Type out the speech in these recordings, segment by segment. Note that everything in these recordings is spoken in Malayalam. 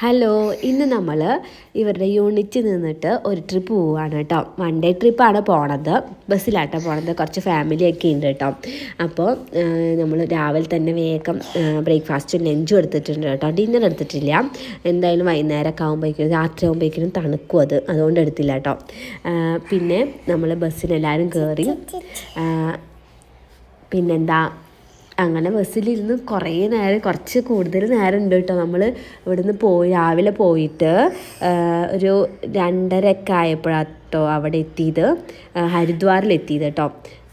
ഹലോ ഇന്ന് നമ്മൾ ഇവരുടെ യൂണിറ്റ് നിന്നിട്ട് ഒരു ട്രിപ്പ് പോവുകയാണ് കേട്ടോ. വൺ ഡേ ട്രിപ്പാണ് പോണത്. ബസ്സിലാട്ടോ പോണത്. കുറച്ച് ഫാമിലിയൊക്കെ ഉണ്ട് കേട്ടോ. അപ്പോൾ നമ്മൾ രാവിലെ തന്നെ വേഗം ബ്രേക്ക്ഫാസ്റ്റും ലഞ്ചും എടുത്തിട്ടുണ്ട് കേട്ടോ. ഡിന്നർ എടുത്തിട്ടില്ല. എന്തായാലും വൈകുന്നേരമൊക്കെ ആകുമ്പോഴേക്കും രാത്രി ആകുമ്പോഴേക്കും തണുക്കും അത്. അതുകൊണ്ട് എടുത്തില്ല കേട്ടോ. പിന്നെ നമ്മൾ ബസ്സിനെല്ലാവരും കയറി പിന്നെന്താ അങ്ങനെ ബസ്സിലിരുന്ന് കുറേ നേരം കുറച്ച് കൂടുതൽ നേരം ഉണ്ട് കേട്ടോ. നമ്മൾ ഇവിടുന്ന് പോയി രാവിലെ പോയിട്ട് ഒരു രണ്ടരയൊക്കെ ആയപ്പോഴാട്ടോ അവിടെ എത്തിയത്. ഹരിദ്വാറിൽ എത്തിയത് കേട്ടോ.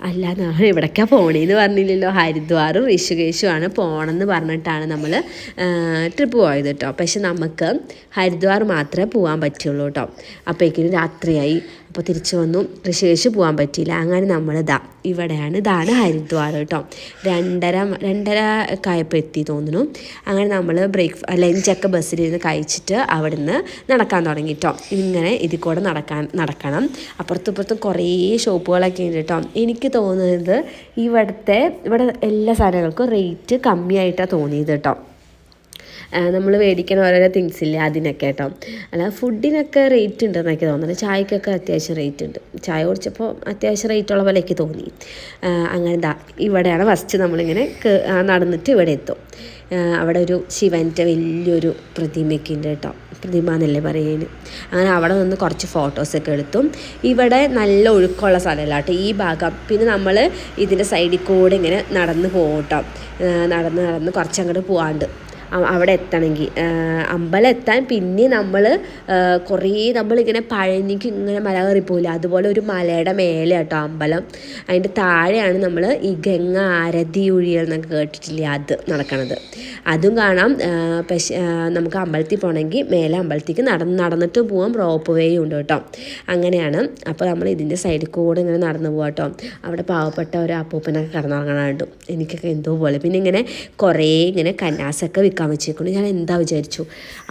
അല്ല നമ്മൾ എവിടേക്കാണ് പോണേന്ന് പറഞ്ഞില്ലല്ലോ. ഹരിദ്വാറും ഋഷികേശുമാണ് പോകണമെന്ന് പറഞ്ഞിട്ടാണ് നമ്മൾ ട്രിപ്പ് പോയത് കേട്ടോ. പക്ഷെ നമുക്ക് ഹരിദ്വാർ മാത്രമേ പോകാൻ പറ്റുള്ളൂ കേട്ടോ. അപ്പോഴേക്കും രാത്രിയായി. അപ്പോൾ തിരിച്ചു വന്നു. ഋഷികേശ് പോകാൻ പറ്റിയില്ല. അങ്ങനെ നമ്മൾ ഇതാ ഇവിടെയാണ് ഇതാണ് ഹരിദ്വാർ കേട്ടോ. രണ്ടര രണ്ടര ഒക്കെ ആയപ്പോൾ എത്തി തോന്നുന്നു. അങ്ങനെ നമ്മൾ ബ്രേക്ക് ലഞ്ചൊക്കെ ബസ്സിലിരുന്ന് കഴിച്ചിട്ട് അവിടെ നിന്ന് നടക്കാൻ തുടങ്ങി കേട്ടോ. ഇങ്ങനെ ഇതിൽ കൂടെ നടക്കാൻ നടക്കണം. അപ്പുറത്തും കുറേ ഷോപ്പുകളൊക്കെ ഉണ്ട് കേട്ടോ. എനിക്ക് തോന്നുന്നത് ഇവിടുത്തെ ഇവിടെ എല്ലാ സാധനങ്ങൾക്കും റേറ്റ് കമ്മിയായിട്ടാണ് തോന്നിയത് കേട്ടോ. നമ്മൾ മേടിക്കണ ഓരോരോ തിങ്സ് ഇല്ലേ അതിനൊക്കെ കേട്ടോ അല്ല ഫുഡിനൊക്കെ റേറ്റ് ഉണ്ട് എന്നൊക്കെ തോന്നുന്നത് ചായക്കൊക്കെ അത്യാവശ്യം റേറ്റ് ഉണ്ട്. ചായ കുടിച്ചപ്പോൾ അത്യാവശ്യം റേറ്റ് ഉള്ള പോലെ എനിക്ക് തോന്നി. അങ്ങനെ ദാ ഇവിടെയാണ് ഫസ്റ്റ് നമ്മളിങ്ങനെ നടന്നിട്ട് ഇവിടെ എത്തും. അവിടെ ഒരു ശിവന്റെ വലിയൊരു പ്രതിമയൊക്കെ ഉണ്ട് കേട്ടോ പ്രതിമ എന്നല്ലേ പറയുന്നത് അങ്ങനെ അവിടെ നിന്ന് കുറച്ച് ഫോട്ടോസൊക്കെ എടുത്തു. ഇവിടെ നല്ല ഒഴുക്കമുള്ള സ്ഥലമല്ല കേട്ടോ ഈ ഭാഗം. പിന്നെ നമ്മൾ ഇതിന്റെ സൈഡിൽ കൂടെ ഇങ്ങനെ നടന്ന് പോകട്ടോ നടന്ന് നടന്ന് കുറച്ച് അങ്ങോട്ട് പോകാണ്ട് അവിടെ എത്തണമെങ്കിൽ. അമ്പലം എത്താൻ പിന്നെ നമ്മൾ കുറേ നമ്മളിങ്ങനെ പഴനിക്ക് ഇങ്ങനെ മല കയറി പോകില്ല അതുപോലെ ഒരു മലയുടെ മേലെ കേട്ടോ അമ്പലം. അതിന്റെ താഴെയാണ് നമ്മൾ ഈ ഗംഗ ആരതി ഒഴിയൽ എന്നൊക്കെ കേട്ടിട്ടില്ലേ? അത് നടക്കണത്. അതും കാണാം. പക്ഷേ നമുക്ക് അമ്പലത്തിൽ പോകണമെങ്കിൽ മേലെ അമ്പലത്തേക്ക് നടന്ന് നടന്നിട്ട് പോകാം റോപ്പ് വേയും ഉണ്ട് കേട്ടോ. അങ്ങനെയാണ്. അപ്പോൾ നമ്മൾ ഇതിന്റെ സൈഡിൽ കൂടെ ഇങ്ങനെ നടന്നു പോകാം കേട്ടോ. അവിടെ പാവപ്പെട്ട ഒരു അപ്പൂപ്പനൊക്കെ കിടന്നുറങ്ങണുണ്ട് എനിക്കൊക്കെ എന്തോ പോലെ. പിന്നെ ഇങ്ങനെ കുറേ ഇങ്ങനെ കന്നാസൊക്കെ വിൽക്കാൻ വെച്ചേക്കുന്നു ഞാൻ എന്താ വിചാരിച്ചു?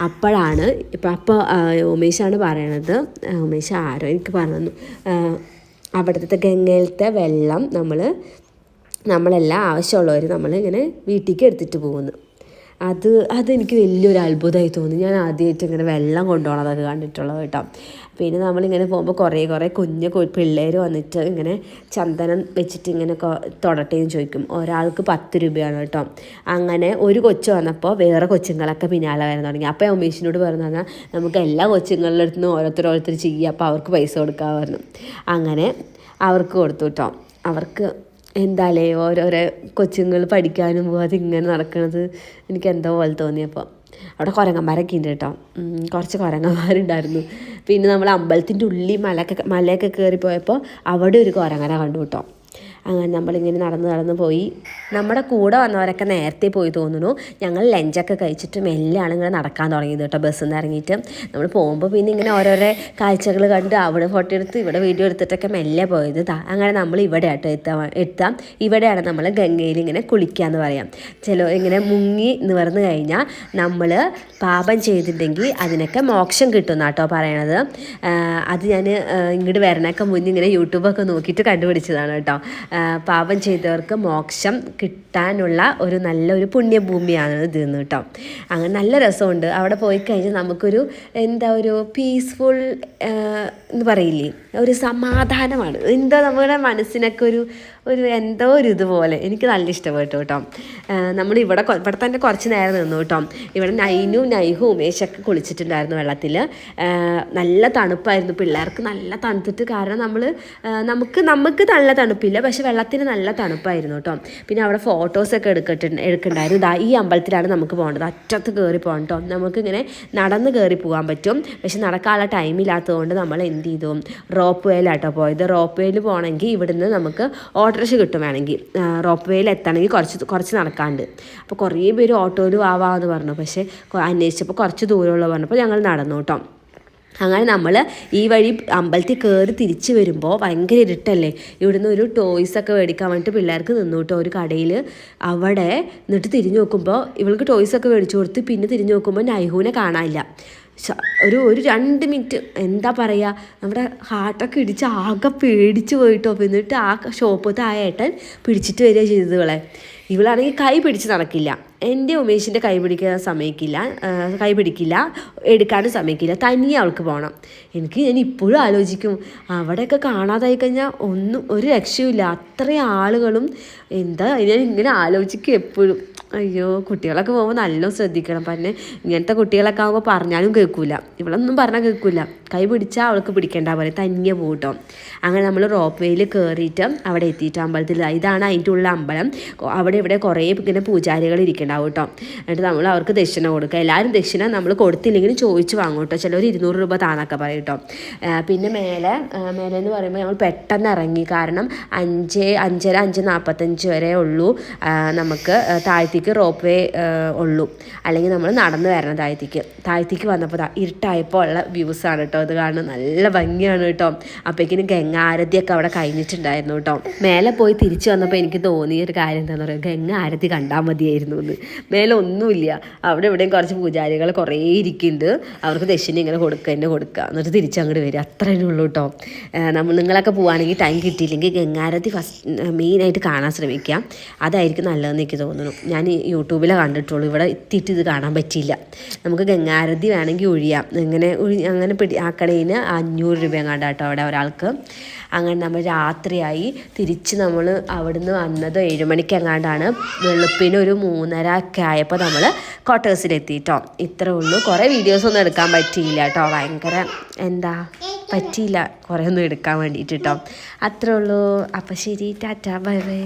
അപ്പോഴാണ് ഇപ്പം അപ്പോൾ ഉമേഷാണ് പറയണത്. ഉമേഷ് ആരോ എനിക്ക് പറഞ്ഞു അവിടുത്തെ ഗംഗയിലത്തെ വെള്ളം നമ്മൾ നമ്മളെല്ലാം ആവശ്യമുള്ളവർ നമ്മളിങ്ങനെ വീട്ടിലേക്ക് എടുത്തിട്ട് പോകുന്നു. അത് അതെനിക്ക് വലിയൊരു അത്ഭുതമായി തോന്നി. ഞാൻ ആദ്യമായിട്ട് ഇങ്ങനെ വെള്ളം കൊണ്ടുപോകണതൊക്കെ കണ്ടിട്ടുള്ളത് കേട്ടോ. പിന്നെ നമ്മളിങ്ങനെ പോകുമ്പോൾ കുറേ കുറേ കുഞ്ഞു പിള്ളേർ വന്നിട്ട് ഇങ്ങനെ ചന്ദനം വെച്ചിട്ട് ഇങ്ങനെ തൊടട്ടേന്ന് ചോദിക്കും. ഒരാൾക്ക് പത്ത് രൂപയാണ് കേട്ടോ. അങ്ങനെ ഒരു കൊച്ചു വന്നപ്പോൾ വേറെ കൊച്ചുങ്ങളൊക്കെ പിന്നാലെ വരാൻ തുടങ്ങി. അപ്പോൾ ഉമേഷിനോട് പറഞ്ഞു പറഞ്ഞാൽ നമുക്ക് എല്ലാ കൊച്ചുങ്ങളുടെ അടുത്തും ഓരോരുത്തർ ഓരോരുത്തർ ചെയ്യുക അപ്പോൾ അവർക്ക് പൈസ കൊടുക്കാൻ അങ്ങനെ അവർക്ക് കൊടുത്തു കേട്ടോ. അവർക്ക് എന്താലേ ഓരോരോ കൊച്ചുങ്ങൾ പഠിക്കാനും പോകാതെ ഇങ്ങനെ നടക്കുന്നത് എനിക്ക് എന്തോ പോലെ തോന്നിയപ്പോൾ അവിടെ കുരങ്ങന്മാരൊക്കെ ഉണ്ട് കേട്ടോ. കുറച്ച് കുരങ്ങന്മാരുണ്ടായിരുന്നു. പിന്നെ നമ്മൾ അമ്പലത്തിന്റെ ഉള്ളിൽ മലയൊക്കെ മലയൊക്കെ കയറി പോയപ്പോൾ അവിടെ ഒരു കുരങ്ങനെ കണ്ടു കേട്ടോ. അങ്ങനെ നമ്മളിങ്ങനെ നടന്ന് നടന്ന് പോയി. നമ്മുടെ കൂടെ വന്നവരൊക്കെ നേരത്തെ പോയി തോന്നുന്നു. ഞങ്ങൾ ലഞ്ചൊക്കെ കഴിച്ചിട്ട് മെല്ലെയാണ് ഇങ്ങനെ നടക്കാൻ തുടങ്ങിയത് കേട്ടോ. ബസ്സിൽ നിന്ന് ഇറങ്ങിയിട്ട്. നമ്മൾ പോകുമ്പോൾ പിന്നെ ഇങ്ങനെ ഓരോരോ കാഴ്ചകൾ കണ്ട് അവിടെ ഫോട്ടോ എടുത്ത് ഇവിടെ വീഡിയോ എടുത്തിട്ടൊക്കെ മെല്ലെ പോയത്. അങ്ങനെ നമ്മൾ ഇവിടെ ആട്ടോ എത്താം എത്താം. ഇവിടെയാണ് നമ്മൾ ഗംഗയിൽ ഇങ്ങനെ കുളിക്കുക കുളിക്കാന്ന് പറയാം. ചില ഇങ്ങനെ മുങ്ങി എന്ന് നിവർന്നു കഴിഞ്ഞാൽ നമ്മൾ പാപം ചെയ്തിട്ടുണ്ടെങ്കിൽ അതിനൊക്കെ മോക്ഷം കിട്ടും കേട്ടോ പറയണത്. അത് ഞാൻ ഇങ്ങോട്ട് വരണൊക്കെ മുന്നേ ഇങ്ങനെ യൂട്യൂബൊക്കെ നോക്കിയിട്ട് കണ്ടുപിടിച്ചതാണ് കേട്ടോ പാപം ചെയ്തവർക്ക് മോക്ഷം കിട്ടാനുള്ള ഒരു നല്ലൊരു പുണ്യഭൂമിയാണ് ഇത് എന്ന് കേട്ടോ. അങ്ങനെ നല്ല രസമുണ്ട്. അവിടെ പോയി കഴിഞ്ഞാൽ നമുക്കൊരു എന്താ ഒരു പീസ്ഫുൾ എന്ന് പറയില്ലേ? ഒരു സമാധാനമാണ്. എന്താ നമ്മുടെ മനസ്സിനൊക്കെ ഒരു ഒരു എന്തോ ഒരു ഇതുപോലെ. എനിക്ക് നല്ല ഇഷ്ടപ്പെട്ടു കേട്ടോ. നമ്മൾ ഇവിടെ ഇവിടെ തന്നെ കുറച്ച് നേരം നിന്നു കേട്ടോ. ഇവിടെ നൈനും നൈഹും ഉമേഷൊക്കെ കുളിച്ചിട്ടുണ്ടായിരുന്നു വെള്ളത്തിൽ നല്ല തണുപ്പായിരുന്നു. പിള്ളേർക്ക് നല്ല തണുത്തിട്ട് കാരണം നമ്മൾ നമുക്ക് നമുക്ക് നല്ല തണുപ്പില്ല പക്ഷെ വെള്ളത്തിന് നല്ല തണുപ്പായിരുന്നു കേട്ടോ. പിന്നെ അവിടെ ഫോട്ടോസൊക്കെ എടുക്കട്ട് എടുക്കണ്ടായിരുന്നു. ഇതാ ഈ അമ്പലത്തിലാണ് നമുക്ക് പോകേണ്ടത്. അറ്റത്ത് കയറി പോകണം കേട്ടോ. നമുക്കിങ്ങനെ നടന്ന് കയറി പോകാൻ പറ്റും. പക്ഷെ നടക്കാനുള്ള ടൈമില്ലാത്തതുകൊണ്ട് നമ്മൾ എന്ത് ചെയ്തു? റോപ്പ് വേയിലാട്ടോ പോയത്. റോപ്പ് വേയിൽ പോകണമെങ്കിൽ ഇവിടുന്ന് നമുക്ക് ഓട്ടോറിക്ഷ കിട്ടും വേണമെങ്കിൽ. റോപ്പ് വേയിൽ എത്തണമെങ്കിൽ കുറച്ച് കുറച്ച് നടക്കാണ്ട്. അപ്പോൾ കുറേ പേര് ഓട്ടോയിൽ ആവാമെന്ന് പറഞ്ഞു. പക്ഷേ അന്വേഷിച്ചപ്പോൾ കുറച്ച് ദൂരമുള്ള പറഞ്ഞപ്പോൾ ഞങ്ങൾ നടന്നു കേട്ടോ. അങ്ങനെ നമ്മൾ ഈ വഴി അമ്പലത്തിൽ കയറി തിരിച്ച് വരുമ്പോൾ ഭയങ്കര ഇരുട്ടല്ലേ? ഇവിടുന്ന് ഒരു ടോയ്സൊക്കെ മേടിക്കാൻ വേണ്ടിയിട്ട് പിള്ളേർക്ക് നിന്നു കേട്ടോ. ഒരു കടയിൽ അവിടെ എന്നിട്ട് തിരിഞ്ഞു നോക്കുമ്പോൾ ഇവൾക്ക് ടോയ്സൊക്കെ മേടിച്ചു കൊടുത്ത് പിന്നെ തിരിഞ്ഞു നോക്കുമ്പോൾ നൈഹുവിനെ കാണാനില്ല. ഒരു ഒരു രണ്ട് മിനിറ്റ്. എന്താ പറയുക നമ്മുടെ ഹാർട്ടൊക്കെ ഇടിച്ച് ആകെ പേടിച്ച് പോയിട്ടോ. എന്നിട്ട് ആ ഷോപ്പത്തെ ആ ഏട്ടൻ പിടിച്ചിട്ട് വരിക ചെയ്തത് ഇവളെ. ഇവളാണെങ്കിൽ കൈ പിടിച്ച് നടക്കില്ല. എന്റെ ഉമേഷിന്റെ കൈ പിടിക്കാൻ സമ്മതിക്കില്ല കൈ പിടിക്കില്ല എടുക്കാനും സമ്മതിക്കില്ല തനിയെ അവൾക്ക് പോകണം എനിക്ക് ഞാൻ ഇപ്പോഴും ആലോചിക്കും അവിടെയൊക്കെ കാണാതായി കഴിഞ്ഞാൽ ഒന്നും ഒരു രക്ഷയുമില്ല. അത്രയും ആളുകളും എന്താ ഞാൻ ഇങ്ങനെ ആലോചിക്കും എപ്പോഴും. അയ്യോ കുട്ടികളൊക്കെ പോകുമ്പോൾ നല്ലോണം ശ്രദ്ധിക്കണം. പിന്നെ ഇങ്ങനത്തെ കുട്ടികളൊക്കെ ആകുമ്പോൾ പറഞ്ഞാലും കേൾക്കൂല ഇവളൊന്നും പറഞ്ഞാൽ കേൾക്കൂല കൈ പിടിച്ചാൽ അവൾക്ക് പിടിക്കേണ്ട പോലെ തനിയെ പോകട്ടോ അങ്ങനെ നമ്മൾ റോപ്പ് വേയിൽ കയറിയിട്ട് അവിടെ എത്തിയിട്ട് അമ്പലത്തിൽ. ഇതാണ് അതിന്റെ ഉള്ള അമ്പലം. അവിടെ ഇവിടെ കുറേ ഇങ്ങനെ പൂജാരികൾ ഇരിക്കണ്ടാവും കേട്ടോ. എന്നിട്ട് നമ്മൾ അവർക്ക് ദക്ഷിണ കൊടുക്കുക. എല്ലാവരും ദക്ഷിണ നമ്മൾ കൊടുത്തില്ലെങ്കിലും ചോദിച്ച് വാങ്ങും കേട്ടോ. ചിലർ ഇരുന്നൂറ് രൂപ താന്നൊക്കെ പറയും കേട്ടോ. പിന്നെ മേലെ മേലെ എന്ന് പറയുമ്പോൾ നമ്മൾ പെട്ടെന്ന് ഇറങ്ങി. കാരണം അഞ്ച് അഞ്ചര അഞ്ച് നാൽപ്പത്തഞ്ച് വരെ ഉള്ളൂ. നമുക്ക് ആ, താഴത്തേക്ക് റോപ്പ് വേ ഉള്ളൂ അല്ലെങ്കിൽ നമ്മൾ നടന്ന് വരണം താഴത്തേക്ക്. താഴത്തേക്ക് വന്നപ്പോൾ ഇരുട്ടായപ്പോൾ ഉള്ള ആണ് കേട്ടോ. ഇത് കാണുന്നത് നല്ല ഭംഗിയാണ് കേട്ടോ. അപ്പോഴേക്കിനും ഗംഗാരതിയൊക്കെ അവിടെ കഴിഞ്ഞിട്ടുണ്ടായിരുന്നു കേട്ടോ. മേലെ പോയി തിരിച്ചു വന്നപ്പോൾ എനിക്ക് തോന്നിയ ഒരു കാര്യം എന്താണെന്ന് പറയുക ഗംഗ ആരതി കണ്ടാൽ മതിയായിരുന്നു എന്ന്. മേലെ ഒന്നുമില്ല. അവിടെ ഇവിടെയും കുറച്ച് പൂജാരികൾ കുറേ ഇരിക്കുന്നുണ്ട്. അവർക്ക് ദക്ഷിണ ഇങ്ങനെ കൊടുക്കുക തന്നെ കൊടുക്കുക എന്നിട്ട് തിരിച്ച് അങ്ങോട്ട് വരിക. അത്രേ ഉള്ളൂ കേട്ടോ. നമ്മൾ നിങ്ങളൊക്കെ പോവുകയാണെങ്കിൽ ടൈം കിട്ടിയില്ലെങ്കിൽ ഗംഗാരതി ഫസ്റ്റ് മെയിനായിട്ട് കാണാൻ ശ്രമിക്കുക അതായിരിക്കും നല്ലതെന്ന് എനിക്ക് തോന്നുന്നു. ഞാൻ ഈ യൂട്യൂബിലേ കണ്ടിട്ടുള്ളൂ. ഇവിടെ എത്തിയിട്ട് ഇത് കാണാൻ പറ്റിയില്ല. നമുക്ക് ഗംഗാരതി വേണമെങ്കിൽ ഒഴിയാം. ഇങ്ങനെ ഒഴി അങ്ങനെ പിടി ആ കടയിൽ അഞ്ഞൂറ് രൂപ എങ്ങാണ്ട് കേട്ടോ അവിടെ ഒരാൾക്ക്. അങ്ങനെ നമ്മൾ രാത്രിയായി തിരിച്ച് നമ്മൾ അവിടുന്ന് വന്നത് ഏഴുമണിക്ക് എങ്ങാണ്ടാണ് വെളുപ്പിന് ഒരു മൂന്നര ഒക്കെ ആയപ്പോൾ നമ്മൾ ക്വാർട്ടേഴ്സിലെത്തി കേട്ടോ ഇത്രേ ഉള്ളൂ. കുറേ വീഡിയോസൊന്നും എടുക്കാൻ പറ്റിയില്ല കേട്ടോ ഭയങ്കര എന്താ? പറ്റിയില്ല. കുറേ ഒന്നും എടുക്കാൻ വേണ്ടിയിട്ട് കേട്ടോ അത്രേ ഉള്ളൂ. അപ്പം ശരി. ടാറ്റ. Bye bye.